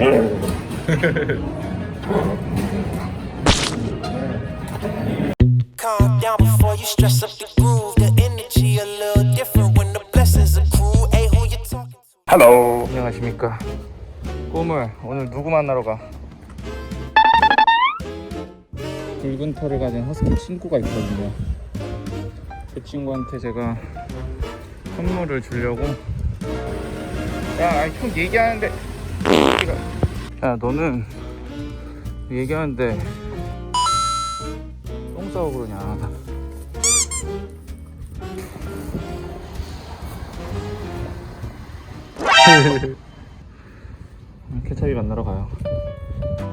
Calm down before you stress up the groove. The energy a little different when the blessings accrue. Hey, who you talking to? 할로 안녕하십니까 꿈을 오늘 누구 만나러 가 붉은 털을 가진 허스키 친구가 있거든요 그 친구한테 제가 선물을 주려고 야형 얘기하는데 야 너는 얘기하는데 똥 싸고 그러냐 케찹이 만나러 가요.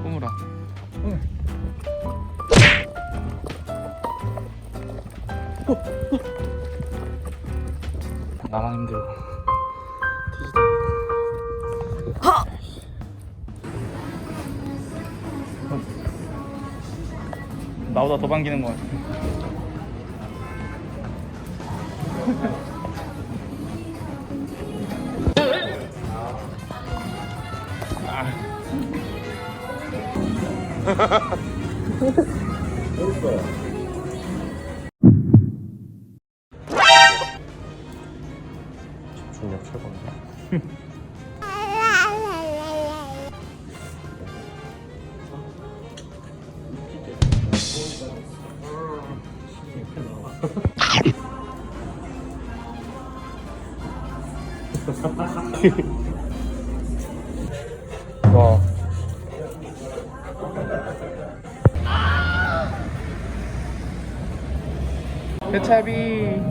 꼬물아. 꼬물. 어, 어. 나만 힘들고. 뒤지다. 나보다 더 반기는 것 같아. 중력 최고인데. 와. 케찹이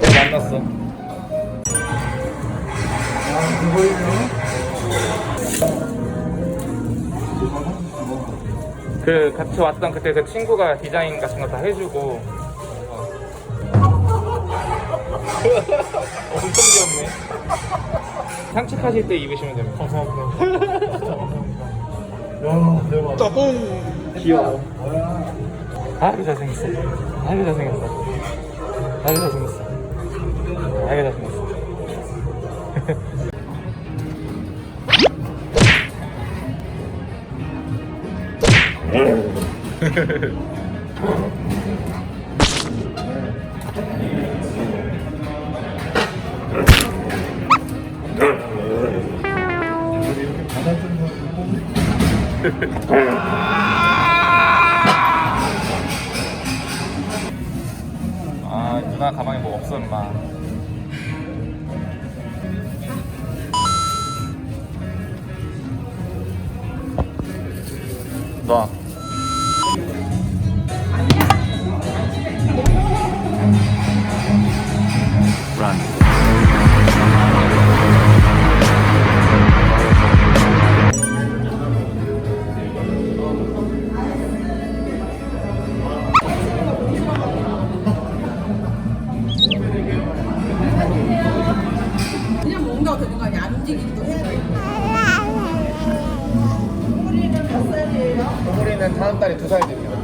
드디어 만났어. 그 같이 왔던 그때 그 친구가 디자인 같은 거 다 해주고. 엄청 귀엽네. 산책하실 때 입으시면 됩니다. 감사합니다 귀여워. 아이고 잘생겼어. 아이고 잘생겼어. 아이고 잘생겼어. 아이고 잘생겼어 아 누나 가방에 뭐 없어 임마 놔 그냥 뭔가 되는 거 아니야? 안 움직이기도 해야 돼. 우리는 다음 달에 두 살 됩니다.